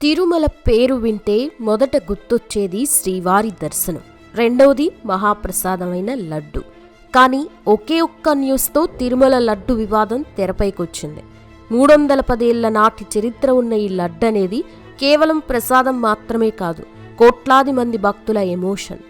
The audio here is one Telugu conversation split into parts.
తిరుమల పేరు వింటే మొదట గుర్తొచ్చేది శ్రీవారి దర్శనం. రెండవది మహాప్రసాదమైన లడ్డు. కానీ ఒకే ఒక్క న్యూస్తో తిరుమల లడ్డు వివాదం తెరపైకొచ్చింది. మూడు వందల పదేళ్ళ నాటి చరిత్ర ఉన్న ఈ లడ్డు అనేది కేవలం ప్రసాదం మాత్రమే కాదు కోట్లాది మంది భక్తుల ఎమోషన్.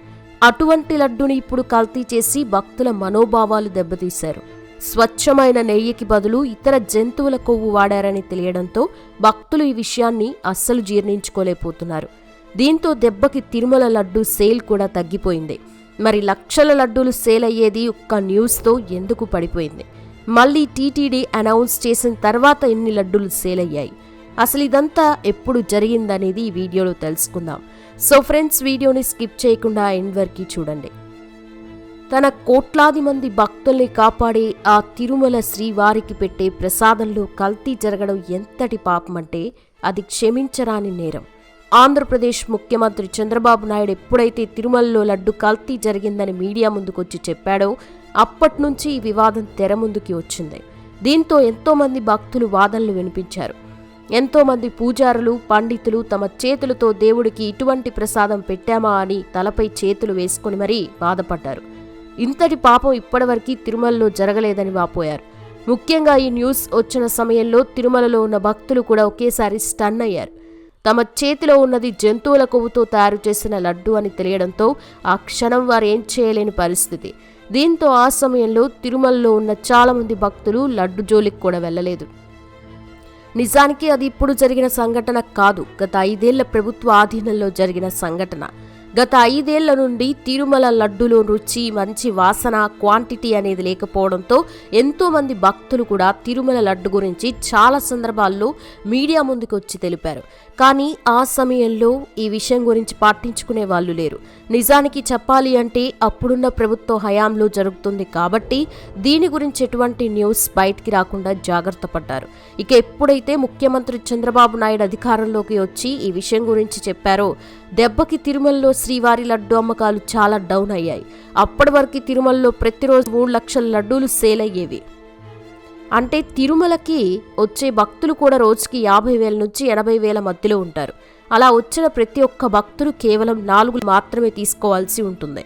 అటువంటి లడ్డుని ఇప్పుడు కల్తీ చేసి భక్తుల మనోభావాలు దెబ్బతీశారు. స్వచ్ఛమైన నెయ్యికి బదులు ఇతర జంతువుల కొవ్వు వాడారని తెలియడంతో భక్తులు ఈ విషయాన్ని అస్సలు జీర్ణించుకోలేకపోతున్నారు. దీంతో దెబ్బకి తిరుమల లడ్డు సేల్ కూడా తగ్గిపోయింది. మరి లక్షల లడ్డూలు సేల్ అయ్యేది ఒక్క న్యూస్తో ఎందుకు పడిపోయింది? మళ్ళీ టీటీడీ అనౌన్స్ చేసిన తర్వాత ఎన్ని లడ్డూలు సేల్ అయ్యాయి? అసలు ఇదంతా ఎప్పుడు జరిగిందనేది ఈ వీడియోలో తెలుసుకుందాం. సో ఫ్రెండ్స్ వీడియోని స్కిప్ చేయకుండా ఎండ్ వరకు చూడండి. తన కోట్లాది మంది భక్తుల్ని కాపాడే ఆ తిరుమల శ్రీవారికి పెట్టే ప్రసాదంలో కల్తీ జరగడం ఎంతటి పాపమంటే అది క్షమించరాని నేరం. ఆంధ్రప్రదేశ్ ముఖ్యమంత్రి చంద్రబాబు నాయుడు ఎప్పుడైతే తిరుమలలో లడ్డు కల్తీ జరిగిందని మీడియా ముందుకొచ్చి చెప్పాడో అప్పటి నుంచి ఈ వివాదం తెర ముందుకి వచ్చింది. దీంతో ఎంతోమంది భక్తులు వాదనలు వినిపించారు. ఎంతోమంది పూజారులు పండితులు తమ చేతులతో దేవుడికి ఇటువంటి ప్రసాదం పెట్టామా అని తలపై చేతులు వేసుకుని మరీ బాధపడ్డారు. ఇంతటి పాపం ఇప్పటివరకు తిరుమలలో జరగలేదని వాపోయారు. ముఖ్యంగా ఈ న్యూస్ వచ్చిన సమయంలో తిరుమలలో ఉన్న భక్తులు కూడా ఒకేసారి స్టన్ అయ్యారు. తమ చేతిలో ఉన్నది జంతువుల కొవ్వుతో తయారు చేసిన లడ్డు అని తెలియడంతో ఆ క్షణం వారు ఏం చేయలేని పరిస్థితి. దీంతో ఆ సమయంలో తిరుమలలో ఉన్న చాలామంది భక్తులు లడ్డు జోలికి కూడా వెళ్ళలేదు. నిజానికి అది ఇప్పుడు జరిగిన సంఘటన కాదు. గత ఐదేళ్ళ ప్రభుత్వ ఆధీనంలో జరిగిన సంఘటన. గత ఐదేళ్ళ నుండి తిరుమల లడ్డులో రుచి మంచి వాసన క్వాంటిటీ అనేది లేకపోవడంతో ఎంతోమంది భక్తులు కూడా తిరుమల లడ్డు గురించి చాలా సందర్భాల్లో మీడియా ముందుకు వచ్చి తెలిపారు. కానీ ఆ సమయంలో ఈ విషయం గురించి పాటించుకునే వాళ్ళు లేరు. నిజానికి చెప్పాలి అంటే అప్పుడున్న ప్రభుత్వ హయాంలో జరుగుతుంది కాబట్టి దీని గురించి ఎటువంటి న్యూస్ బయటికి రాకుండా జాగ్రత్త పడ్డారు. ఇక ఎప్పుడైతే ముఖ్యమంత్రి చంద్రబాబు నాయుడు అధికారంలోకి వచ్చి ఈ విషయం గురించి చెప్పారో దెబ్బకి తిరుమలలో శ్రీవారి లడ్డు అమ్మకాలు చాలా డౌన్ అయ్యాయి. అప్పటి వరకు తిరుమలలో ప్రతిరోజు మూడు లక్షల లడ్డూలు సేల్ అయ్యేవి. అంటే తిరుమలకి వచ్చే భక్తులు కూడా రోజుకి యాభై వేల నుంచి ఎనభై వేల మధ్యలో ఉంటారు. అలా వచ్చిన ప్రతి ఒక్క భక్తులు కేవలం నాలుగు మాత్రమే తీసుకోవాల్సి ఉంటుంది.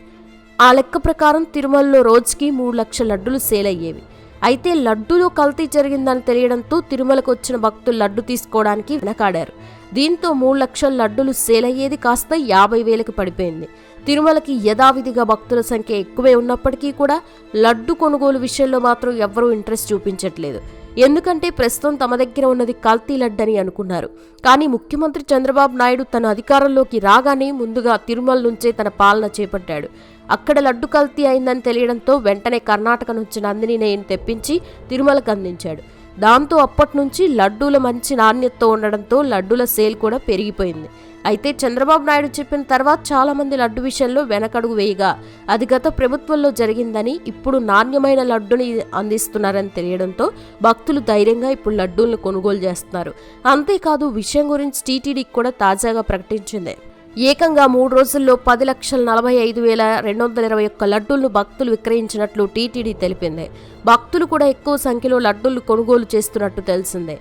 ఆ లెక్క ప్రకారం తిరుమలలో రోజుకి మూడు లక్షల లడ్డులు సేల్ అయ్యేవి. అయితే లడ్డూలో కల్తీ జరిగిందని తెలియడంతో తిరుమలకు వచ్చిన భక్తులు లడ్డు తీసుకోవడానికి వెనకాడారు. దీంతో మూడు లక్షల లడ్డులు సేల్ అయ్యేది కాస్త యాభై వేలకు పడిపోయింది. తిరుమలకి యథావిధిగా భక్తుల సంఖ్య ఎక్కువే ఉన్నప్పటికీ కూడా లడ్డు కొనుగోలు విషయంలో మాత్రం ఎవ్వరూ ఇంట్రెస్ట్ చూపించట్లేదు. ఎందుకంటే ప్రస్తుతం తమ దగ్గర ఉన్నది కల్తీ లడ్డని అనుకున్నారు. కానీ ముఖ్యమంత్రి చంద్రబాబు నాయుడు తన అధికారంలోకి రాగానే ముందుగా తిరుమల నుంచే తన పాలన చేపట్టాడు. అక్కడ లడ్డు కల్తీ అయిందని తెలియడంతో వెంటనే కర్ణాటక నుంచి నందిని నేను తెప్పించి తిరుమలకు అందించాడు. దాంతో అప్పటి నుంచి లడ్డూల మంచి నాణ్యతతో ఉండడంతో లడ్డూల సేల్ కూడా పెరిగిపోయింది. అయితే చంద్రబాబు నాయుడు చెప్పిన తర్వాత చాలామంది లడ్డు విషయంలో వెనకడుగు వేయగా అది గత ప్రభుత్వంలో జరిగిందని ఇప్పుడు నాణ్యమైన లడ్డుని అందిస్తున్నారని తెలియడంతో భక్తులు ధైర్యంగా ఇప్పుడు లడ్డూలను కొనుగోలు చేస్తున్నారు. అంతేకాదు విషయం గురించి టీటీడీకి కూడా తాజాగా ప్రకటించింది. ఏకంగా మూడు రోజుల్లో పది లక్షల నలభై ఐదు వేల రెండు వందల ఇరవై ఒక్క లడ్డూలను భక్తులు విక్రయించినట్లు టీటీడీ తెలిపింది. భక్తులు కూడా ఎక్కువ సంఖ్యలో లడ్డూలు కొనుగోలు చేస్తున్నట్టు తెలిసిందే.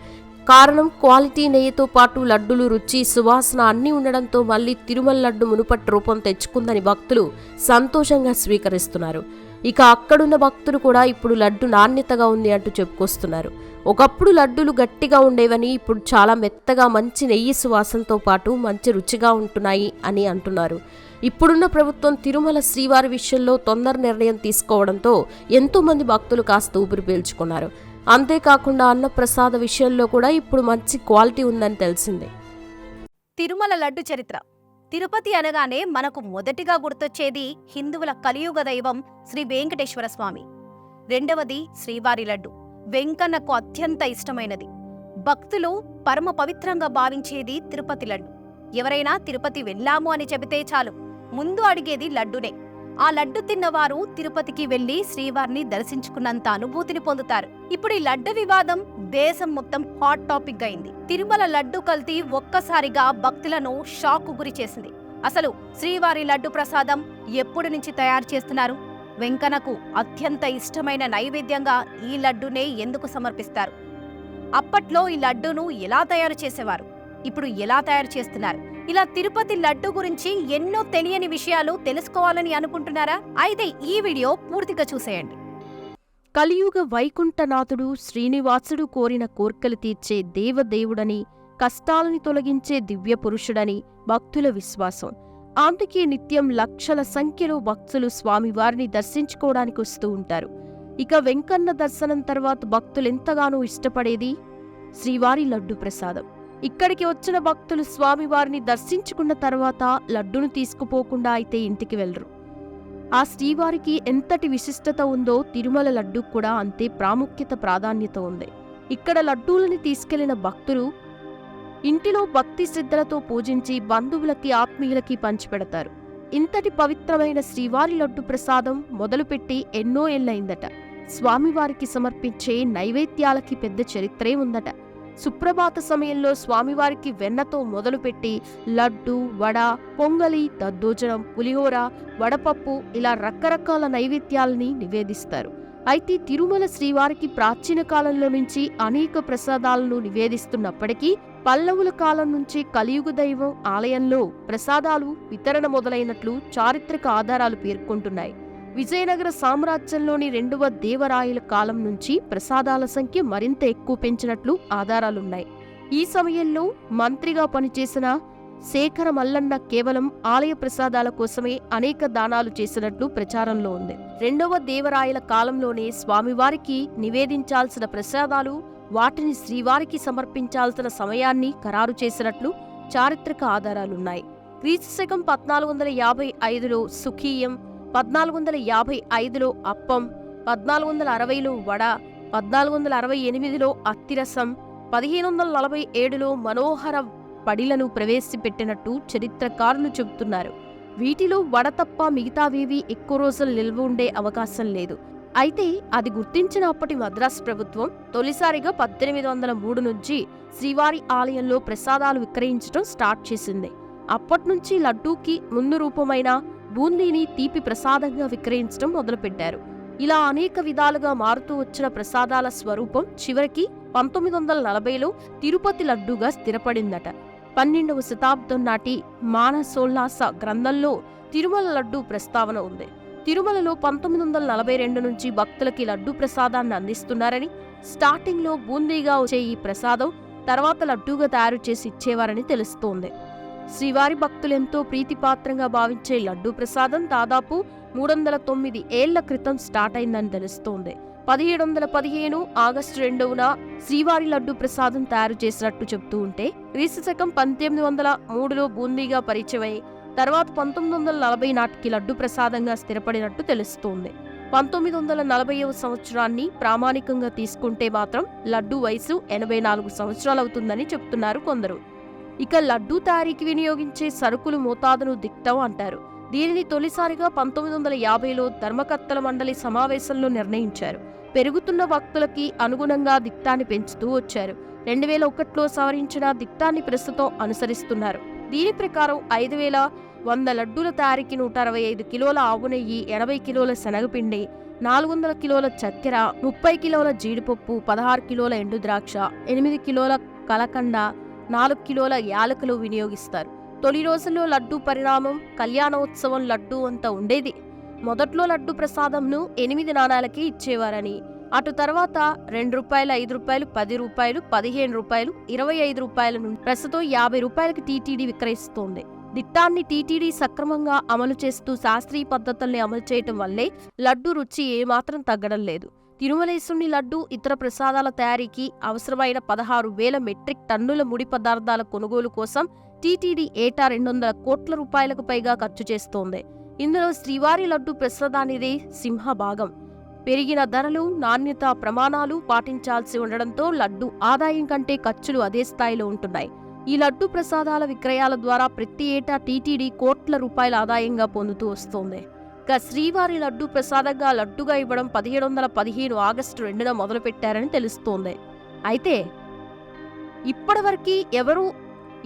కారణం క్వాలిటీ నెయ్యితో పాటు లడ్డులు రుచి సువాసన అన్నీ ఉండడంతో మళ్ళీ తిరుమల లడ్డు మునుపటి రూపం తెచ్చుకుందని భక్తులు సంతోషంగా స్వీకరిస్తున్నారు. ఇక అక్కడున్న భక్తులు కూడా ఇప్పుడు లడ్డు నాణ్యతగా ఉంది అంటూ చెప్పుకొస్తున్నారు. ఒకప్పుడు లడ్డూలు గట్టిగా ఉండేవని ఇప్పుడు చాలా మెత్తగా మంచి నెయ్యి సువాసనతో పాటు మంచి రుచిగా ఉంటున్నాయి అని అంటున్నారు. ఇప్పుడున్న ప్రభుత్వం తిరుమల శ్రీవారి విషయంలో తొందర నిర్ణయం తీసుకోవడంతో ఎంతో మంది భక్తులు కాస్త ఊపిరి పీల్చుకున్నారు. అంతేకాకుండా అన్నప్రసాద విషయంలో కూడా ఇప్పుడు మంచి క్వాలిటీ ఉందని తెలిసిందే. తిరుమల లడ్డు చరిత్ర. తిరుపతి అనగానే మనకు మొదటిగా గుర్తొచ్చేది హిందువుల కలియుగ దైవం శ్రీ వెంకటేశ్వర స్వామి. రెండవది శ్రీవారి లడ్డు. వెంకన్నకు అత్యంత ఇష్టమైనది. భక్తులు పరమ పవిత్రంగా భావించేది తిరుపతి లడ్డు. ఎవరైనా తిరుపతి వెళ్ళాము అని చెబితే చాలు. ముందు అడిగేది లడ్డునే. ఆ లడ్డు తిన్నవారు తిరుపతికి వెళ్ళి శ్రీవారిని దర్శించుకున్నంత అనుభూతిని పొందుతారు. ఇప్పుడు ఈ లడ్డు వివాదం దేశం మొత్తం హాట్ టాపిక్ అయింది. తిరుమల లడ్డు కల్తీ ఒక్కసారిగా భక్తులను షాక్ గురి చేసింది. అసలు శ్రీవారి లడ్డు ప్రసాదం ఎప్పుడు నుంచి తయారు చేస్తున్నారు? వెంకన్నకు అత్యంత ఇష్టమైన నైవేద్యంగా ఈ లడ్డునే ఎందుకు సమర్పిస్తారు? అప్పట్లో ఈ లడ్డును ఎలా తయారు చేసేవారు? ఇప్పుడు ఎలా తయారు చేస్తున్నారు? ఇలా తిరుపతి లడ్డు గురించి ఎన్నో తెలియని విషయాలు తెలుసుకోవాలని అనుకుంటున్నారా? అయితే ఈ వీడియో పూర్తిగా చూసేయండి. కలియుగ వైకుంఠనాథుడు శ్రీనివాసుడు కోరిన కోర్కెలు తీర్చే దేవదేవుడని కష్టాలని తొలగించే దివ్య పురుషుడని భక్తుల విశ్వాసం. అందుకే నిత్యం లక్షల సంఖ్యలో భక్తులు స్వామివారిని దర్శించుకోవడానికి వస్తూ ఉంటారు. ఇక వెంకన్న దర్శనం తర్వాత భక్తులెంతగానో ఇష్టపడేది శ్రీవారి లడ్డు ప్రసాదం. ఇక్కడికి వచ్చిన భక్తులు స్వామివారిని దర్శించుకున్న తర్వాత లడ్డును తీసుకుపోకుండా అయితే ఇంటికి వెళ్ళరు. ఆ శ్రీవారికి ఎంతటి విశిష్టత ఉందో తిరుమల లడ్డు కూడా అంతే ప్రాముఖ్యత ప్రాధాన్యత ఉంది. ఇక్కడ లడ్డూలని తీసుకెళ్ళిన భక్తులు ఇంటిలో భక్తి శ్రద్ధలతో పూజించి బంధువులకి ఆత్మీయులకి పంచిపెడతారు. ఇంతటి పవిత్రమైన శ్రీవారి లడ్డు ప్రసాదం మొదలుపెట్టి ఎన్నో ఏళ్ళయిందట స్వామివారికి సమర్పించే నైవేద్యాలకి పెద్ద చరిత్రే ఉందట. సుప్రభాత సమయంలో స్వామివారికి వెన్నతో మొదలుపెట్టి లడ్డు వడ పొంగలి దద్దోజనం పులిహోర వడపప్పు ఇలా రకరకాల నైవేద్యాలని నివేదిస్తారు. అయితే తిరుమల శ్రీవారికి ప్రాచీన కాలంలో నుంచి అనేక ప్రసాదాలను నివేదిస్తున్నప్పటికీ పల్లవుల కాలం నుంచి కలియుగ దైవం ఆలయంలో ప్రసాదాలు వితరణ మొదలైనట్లు చారిత్రక ఆధారాలు పేర్కొంటున్నాయి. విజయనగర సామ్రాజ్యంలోని రెండవ దేవరాయల కాలం నుంచి ప్రసాదాల సంఖ్య మరింత ఎక్కువ పెంచినట్లు ఆధారాలున్నాయి. ఈ సమయంలో మంత్రిగా పనిచేసిన శేఖర మల్లన్న కేవలం ఆలయ ప్రసాదాల కోసమే అనేక దానాలు చేసినట్లు ప్రచారంలో ఉంది. రెండవ దేవరాయల కాలంలోనే స్వామివారికి నివేదించాల్సిన ప్రసాదాలు వాటిని శ్రీవారికి సమర్పించాల్సిన సమయాన్ని ఖరారు చేసినట్లు చారిత్రక ఆధారాలున్నాయి. క్రీస్తు శకం పద్నాలుగు వందల యాభై ఐదులో సుఖీయం పద్నాలుగు వందల యాభై ఐదులో అప్పం పద్నాలుగు వందల అరవైలో వడ పద్నాలుగు వందల అరవై ఎనిమిదిలో అత్తిరసం పదిహేను వందల నలభై ఏడులో మనోహర పడిలను ప్రవేశపెట్టినట్టు చరిత్రకారులు చెబుతున్నారు. వీటిలో వడ తప్ప మిగతావేవి ఎక్కువ రోజులు నిల్వ ఉండే అవకాశం లేదు. అయితే అది గుర్తించిన అప్పటి మద్రాసు ప్రభుత్వం తొలిసారిగా పద్దెనిమిది వందల మూడు నుంచి శ్రీవారి ఆలయంలో ప్రసాదాలు విక్రయించడం స్టార్ట్ చేసింది. అప్పట్నుంచి లడ్డూకి ముందు రూపమైన బూందీని తీపి ప్రసాదంగా విక్రయించడం మొదలుపెట్టారు. ఇలా అనేక విధాలుగా మారుతూ వచ్చిన ప్రసాదాల స్వరూపం చివరికి పంతొమ్మిది వందల నలభైలో తిరుపతి లడ్డూగా స్థిరపడిందట. పన్నెండవ శతాబ్దం నాటి మానసోల్లాస గ్రంథంలో తిరుమల లడ్డూ ప్రస్తావన ఉంది. తిరుమలలో పంతొమ్మిది వందల నలభై రెండు నుంచి భక్తులకి లడ్డూ ప్రసాదాన్ని అందిస్తున్నారని స్టార్టింగ్లో బూందీగా వచ్చే ఈ ప్రసాదం తర్వాత లడ్డూగా తయారు చేసి ఇచ్చేవారని తెలుస్తోంది. శ్రీవారి భక్తులెంతో ప్రీతిపాత్రంగా భావించే లడ్డూ ప్రసాదం దాదాపు మూడు వందల తొమ్మిది ఏళ్ళ క్రితం స్టార్ట్ అయిందని తెలుస్తోంది. పదిహేడు వందల పదిహేను ఆగస్టు రెండవన శ్రీవారి లడ్డు ప్రసాదం తయారు చేసినట్టు చెబుతూ ఉంటే క్రీస్తు శకం పంతొమ్మిది వందల మూడులో బూందీగా పరిచయమై తర్వాత పంతొమ్మిది వందల నలభై నాటికి లడ్డు ప్రసాదంగా స్థిరపడినట్టు తెలుస్తోంది. పంతొమ్మిది వందల నలభైవ సంవత్సరాన్ని ప్రామాణికంగా తీసుకుంటే మాత్రం లడ్డు వయసు ఎనభై నాలుగు సంవత్సరాలవుతుందని చెప్తున్నారు కొందరు. ఇక లడ్డూ తయారీకి వినియోగించే సరుకులు మోతాదును దిక్తం అంటారు. దీనిని తొలిసారిగా పంతొమ్మిది వందల యాభైలో ధర్మకర్తల మండలి సమావేశంలో నిర్ణయించారు. పెరుగుతున్న భక్తులకి అనుగుణంగా దిక్తాన్ని పెంచుతూ వచ్చారు. రెండు వేల ఒకటిలో సవరించిన దిక్తాన్ని ప్రస్తుతం అనుసరిస్తున్నారు. దీని ప్రకారం ఐదు వేల వంద లడ్డూల తయారీకి నూట అరవై ఐదు కిలోల ఆవు నెయ్యి ఎనభై కిలోల శనగపిండి నాలుగు వందల కిలోల చక్కెర ముప్పై కిలోల జీడిపప్పు పదహారు కిలోల ఎండు ద్రాక్ష ఎనిమిది కిలోల కలకండ నాలుగు కిలోల యాలకులు వినియోగిస్తారు. తొలి రోజుల్లో లడ్డూ పరిణామం కళ్యాణోత్సవం లడ్డూ అంత ఉండేది. మొదట్లో లడ్డు ప్రసాదంను ఎనిమిది నాణాలకి ఇచ్చేవారని అటు తర్వాత రెండు రూపాయలు ఐదు రూపాయలు పది రూపాయలు పదిహేను రూపాయలు ఇరవై ఐదు రూపాయల నుండి ప్రస్తుతం యాభై రూపాయలకి టీటీడీ విక్రయిస్తోంది. దిట్టాన్ని టీటీడీ సక్రమంగా అమలు చేస్తూ శాస్త్రీయ పద్ధతుల్ని అమలు చేయటం వల్లే లడ్డు రుచి ఏమాత్రం తగ్గడం లేదు. తిరుమలేశుని లడ్డు ఇతర ప్రసాదాల తయారీకి అవసరమైన పదహారు వేల మెట్రిక్ టన్నుల ముడి పదార్థాల కొనుగోలు కోసం టీటీడీ ఏటా రెండు వందల కోట్ల రూపాయలకు పైగా ఖర్చు చేస్తోంది. ఇందులో శ్రీవారి లడ్డు ప్రసాదానిదే సింహభాగం పెరిగిన ధరలు నాణ్యత ప్రమాణాలు పాటించాల్సి ఉండడంతో లడ్డు ఆదాయం కంటే ఖర్చులు అదే స్థాయిలో ఉంటున్నాయి. ఈ లడ్డు ప్రసాదాల విక్రయాల ద్వారా ప్రతి ఏటా టీటీడీ కోట్ల రూపాయల ఆదాయంగా పొందుతూ వస్తోంది. ఇక శ్రీవారి లడ్డు ప్రసాదంగా లడ్డుగా ఇవ్వడం పదిహేడు వందల పదిహేను ఆగస్టు రెండున మొదలుపెట్టారని తెలుస్తోంది. అయితే ఇప్పటివరకు ఎవరూ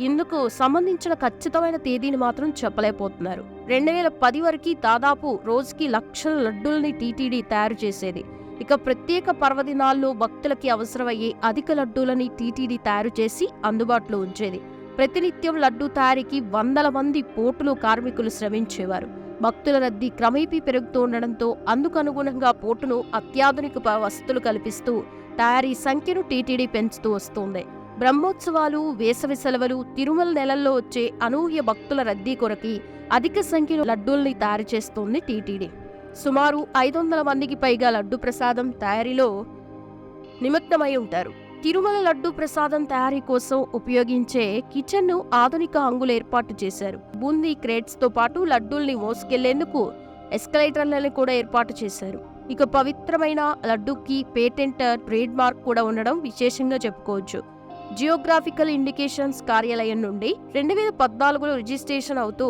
ఇందుకు సంబంధించిన ఖచ్చితమైన తేదీని మాత్రం చెప్పలేకపోతున్నారు. రెండు వేల పది వరకు దాదాపు రోజుకి లక్షల లడ్డూల్ని టీటీడీ తయారు చేసేది. ఇక ప్రత్యేక పర్వదినాల్లో భక్తులకి అవసరమయ్యే అధిక లడ్డూలని టీటీడీ తయారు చేసి అందుబాటులో ఉంచేది. ప్రతినిత్యం లడ్డూ తయారీకి వందల మంది పోటులు కార్మికులు శ్రమించేవారు. భక్తుల రద్దీ క్రమేపీ పెరుగుతూ ఉండడంతో అందుకు అనుగుణంగా పోటును అత్యాధునిక వసతులు కల్పిస్తూ తయారీ సంఖ్యను టీటీడీ పెంచుతూ వస్తోంది. బ్రహ్మోత్సవాలు వేసవి సెలవులు తిరుమల నెలల్లో వచ్చే అనూహ్య భక్తుల రద్దీ కొరకి అధిక సంఖ్యలో లడ్డూల్ని తయారు చేస్తోంది టీటీడీ. సుమారు ఐదు వందల మందికి పైగా లడ్డు ప్రసాదం తయారీలో నిమగ్నమై ఉంటారు. తిరుమల లడ్డు ప్రసాదం తయారీ కోసం ఉపయోగించే కిచెన్ను ఆధునిక హంగులు ఏర్పాటు చేశారు. బూందీ క్రేట్స్తో పాటు లడ్డూల్ని మోసుకెళ్ళేందుకు ఎస్కలేటర్లను కూడా ఏర్పాటు చేశారు. ఇక పవిత్రమైన లడ్డూకి పేటెంట్ ట్రేడ్ మార్క్ కూడా ఉండడం విశేషంగా చెప్పుకోవచ్చు. జియోగ్రాఫికల్ ఇండికేషన్స్ కార్యాలయం నుండి రెండు వేల పద్నాలుగులో రిజిస్ట్రేషన్ అవుతూ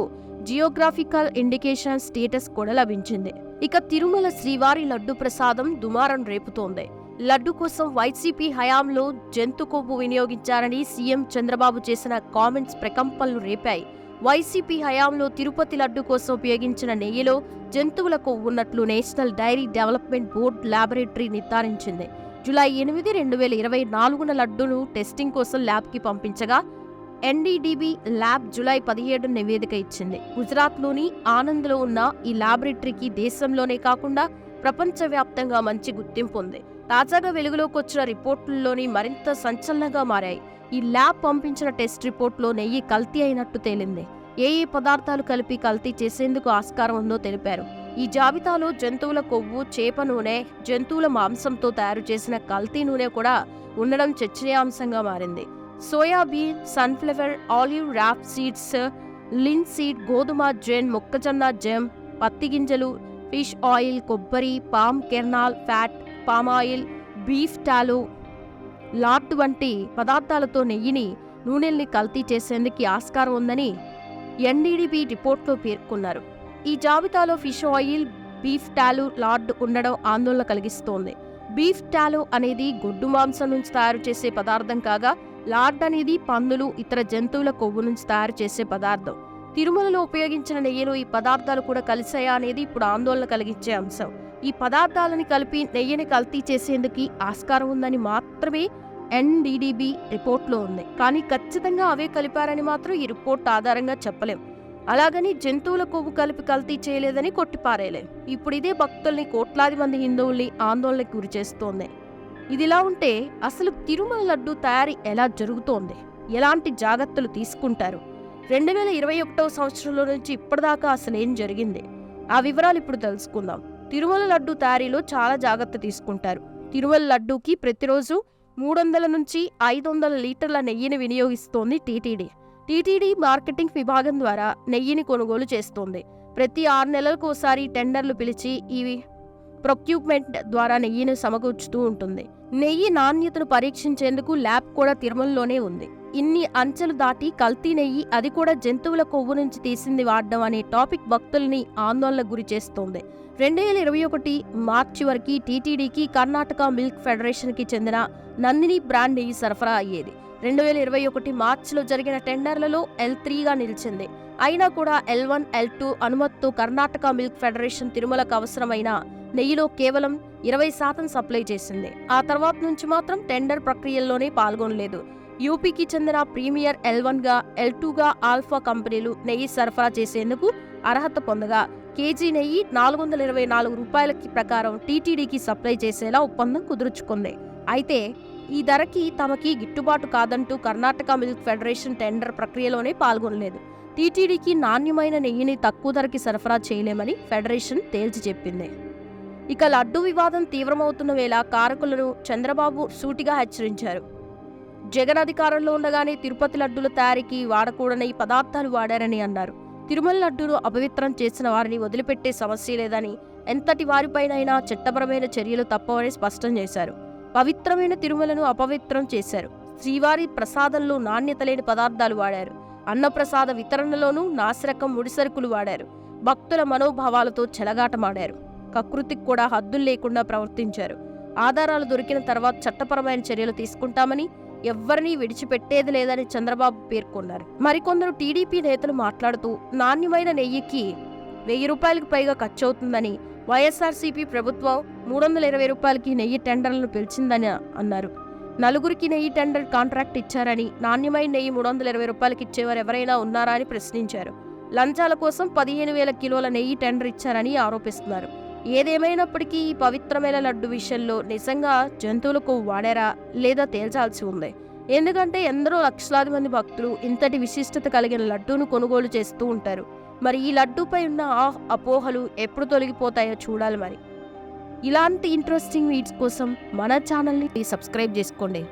జియోగ్రాఫికల్ ఇండికేషన్ స్టేటస్ కూడా లభించింది. ఇక తిరుమల శ్రీవారి లడ్డు ప్రసాదం దుమారం రేపుతోంది. లడ్డు కోసం వైసీపీ హయాంలో జంతు కొవ్వు వినియోగించారని సీఎం చంద్రబాబు చేసిన కామెంట్స్ ప్రకంపనలు రేపాయి. వైసీపీ హయాంలో తిరుపతి లడ్డు కోసం ఉపయోగించిన నెయ్యిలో జంతువుల కొవ్వు ఉన్నట్లు national dairy development board laboratory నిర్ధారించింది. July ఎనిమిది రెండు వేల ఇరవై నాలుగున లడ్డును టెస్టింగ్ కోసం ల్యాబ్కి పంపించగా ఎన్డీడీబీ ల్యాబ్ జూలై పదిహేడు నివేదిక ఇచ్చింది. గుజరాత్లోని ఆనంద్లో ఉన్న ఈ ల్యాబొరేటరీకి దేశంలోనే కాకుండా ప్రపంచవ్యాప్తంగా మంచి గుర్తింపు ఉంది. తాజాగా వెలుగులోకి వచ్చిన రిపోర్టుల్లోని మరింత సంచలనంగా మారాయి. ఈ ల్యాబ్ పంపించిన టెస్ట్ రిపోర్ట్లో నెయ్యి కల్తీ అయినట్టు తేలింది. ఏ ఏ పదార్థాలు కలిపి కల్తీ చేసేందుకు ఆస్కారం ఉందో తెలిపారు. ఈ జాబితాలో జంతువుల కొవ్వు చేప నూనె జంతువుల మాంసంతో తయారు చేసిన కల్తీ నూనె కూడా ఉండడం చర్చనీయాంశంగా మారింది. Soybean sunflower olive rapeseeds linseed గోధుమ జెన్ మొక్కజొన్న జెమ్ పత్తి గింజలు ఫిష్ ఆయిల్ కొబ్బరి palm kernel fat palm oil beef tallow lard వంటి పదార్థాలతో నెయ్యిని నూనెల్ని కల్తీ చేసేందుకు ఆస్కారం ఉందని ఎన్డీడీబీ రిపోర్ట్లో పేర్కొన్నారు. ఈ జాబితాలో fish oil beef tallow lard ఉండడం ఆందోళన కలిగిస్తోంది. బీఫ్ టాలు అనేది గొడ్డు మాంసం నుంచి తయారు చేసే పదార్థం కాగా లార్డ్ అనేది పందులు ఇతర జంతువుల కొవ్వు నుంచి తయారు చేసే పదార్థం. తిరుమలలో ఉపయోగించిన నెయ్యిలో ఈ పదార్థాలు కూడా కలిసాయా అనేది ఇప్పుడు ఆందోళన కలిగించే అంశం. ఈ పదార్థాలని కలిపి నెయ్యిని కల్తీ చేసేందుకు ఆస్కారం ఉందని మాత్రమే ఎన్డీడీబీ రిపోర్ట్లో ఉంది. కానీ ఖచ్చితంగా అవే కలిపారని మాత్రం ఈ రిపోర్ట్ ఆధారంగా చెప్పలేం. అలాగని జంతువుల కొవ్వు కలిపి కల్తీ చేయలేదని కొట్టిపారేలేం. ఇప్పుడు ఇదే భక్తుల్ని కోట్లాది మంది హిందువుల్ని ఆందోళనకు గురి చేస్తోంది. ఇదిలా ఉంటే అసలు తిరుమల లడ్డు తయారీ ఎలా జరుగుతోంది? ఎలాంటి జాగ్రత్తలు తీసుకుంటారు? రెండు వేల ఇరవై ఒకటవ సంవత్సరంలో నుంచి ఇప్పటిదాకా అసలు ఏం జరిగింది? ఆ వివరాలు ఇప్పుడు తెలుసుకుందాం. తిరుమల లడ్డు తయారీలో చాలా జాగ్రత్త తీసుకుంటారు. తిరుమల లడ్డూకి ప్రతిరోజు మూడు వందల నుంచి ఐదు వందల లీటర్ల నెయ్యిని వినియోగిస్తోంది టీటీడీ. టీటీడీ మార్కెటింగ్ విభాగం ద్వారా నెయ్యిని కొనుగోలు చేస్తోంది. ప్రతి ఆరు నెలలకు ఒకసారి టెండర్లు పిలిచి ఇవి ప్రొక్యూప్మెంట్ ద్వారా నెయ్యిని సమకూర్చుతూ ఉంటుంది. నెయ్యి నాణ్యతను పరీక్షించేందుకు ల్యాబ్ కూడా తిరుమలలోనే ఉంది. ఇన్ని అంచెలు దాటి కల్తీ నెయ్యి అది కూడా జంతువుల కొవ్వు నుంచి తీసింది వాడడం అనే టాపిక్ భక్తుల్ని ఆందోళనకు గురి చేస్తోంది. రెండు వేల ఇరవై ఒకటి మార్చి వరకు టీటీడీకి కర్ణాటక మిల్క్ ఫెడరేషన్కి చెందిన నందిని బ్రాండ్ నెయ్యి సరఫరా అయ్యేది. రెండు వేల ఇరవై ఒకటి మార్చిలో జరిగిన టెండర్లలో ఎల్ త్రీగా నిలిచింది. అయినా కూడా ఎల్ వన్ ఎల్ టూ అనుమతితో కర్ణాటక మిల్క్ ఫెడరేషన్ తిరుమలకు అవసరమైన నెయ్యిలో కేవలం ఇరవై శాతం సప్లై చేసింది. ఆ తర్వాత నుంచి మాత్రం టెండర్ ప్రక్రియల్లోనే పాల్గొనలేదు. యూపీకి చెందిన ప్రీమియర్ ఎల్ వన్గా ఎల్ టూగా ఆల్ఫా కంపెనీలు నెయ్యి సరఫరా చేసేందుకు అర్హత పొందగా కేజీ నెయ్యి నాలుగు వందల ఇరవై నాలుగు రూపాయలకి ప్రకారం టీటీడీకి సప్లై చేసేలా ఒప్పందం కుదుర్చుకుంది. అయితే ఈ ధరకి తమకి గిట్టుబాటు కాదంటూ కర్ణాటక మిల్క్ ఫెడరేషన్ టెండర్ ప్రక్రియలోనే పాల్గొనలేదు. టీటీడీకి నాణ్యమైన నెయ్యిని తక్కువ ధరకి సరఫరా చేయలేమని ఫెడరేషన్ తేల్చి చెప్పింది. ఇక లడ్డు వివాదం తీవ్రమవుతున్న వేళ కారకులను చంద్రబాబు సూటిగా హెచ్చరించారు. జగన్ అధికారంలో ఉండగానే తిరుపతి లడ్డుల తయారీకి వాడకూడని పదార్థాలు వాడారని అన్నారు. తిరుమల లడ్డూను అపవిత్రం చేసిన వారిని వదిలిపెట్టే సమస్య లేదని ఎంతటి వారిపైనైనా చట్టపరమైన చర్యలు తప్పవని స్పష్టం చేశారు. పవిత్రమైన తిరుమలను అపవిత్రం చేశారు. శ్రీవారి ప్రసాదంలో నాణ్యత లేని పదార్థాలు వాడారు. అన్నప్రసాద వితరణలోనూ నాసిరకం ముడిసరుకులు వాడారు. భక్తుల మనోభావాలతో చెలగాటమాడారు. కకృతికి కూడా హద్దులు లేకుండా ప్రవర్తించారు. ఆధారాలు దొరికిన తర్వాత చట్టపరమైన చర్యలు తీసుకుంటామని ఎవ్వరినీ విడిచిపెట్టేది లేదని చంద్రబాబు పేర్కొన్నారు. మరికొందరు టీడీపీ నేతలు మాట్లాడుతూ నాణ్యమైన నెయ్యికి వెయ్యి రూపాయలకు పైగా ఖర్చవుతుందని వైఎస్ఆర్సీపీ ప్రభుత్వం మూడు వందల ఇరవై రూపాయలకి నెయ్యి టెండర్లను పిలిచిందని అన్నారు. నలుగురికి నెయ్యి టెండర్ కాంట్రాక్ట్ ఇచ్చారని నాణ్యమైన నెయ్యి మూడు వందల ఇరవై రూపాయలకి ఇచ్చేవారు ఎవరైనా ఉన్నారా అని ప్రశ్నించారు. లంచాల కోసం పదిహేను వేల కిలోల నెయ్యి టెండర్ ఇచ్చారని ఆరోపిస్తున్నారు. ఏదేమైనప్పటికీ ఈ పవిత్రమైన లడ్డు విషయంలో నిజంగా జంతువులకు వాడారా లేదా తేల్చాల్సి ఉంది. ఎందుకంటే ఎందరో లక్షలాది మంది భక్తులు ఇంతటి విశిష్టత కలిగిన లడ్డూను కొనుగోలు చేస్తూ ఉంటారు. మరి ఈ లడ్డూపై ఉన్న ఆ అపోహలు ఎప్పుడు తొలగిపోతాయో చూడాలి మరి. ఇలాంటి ఇంట్రెస్టింగ్ వీడ్స్ కోసం మన ఛానల్ని సబ్స్క్రైబ్ చేసుకోండి.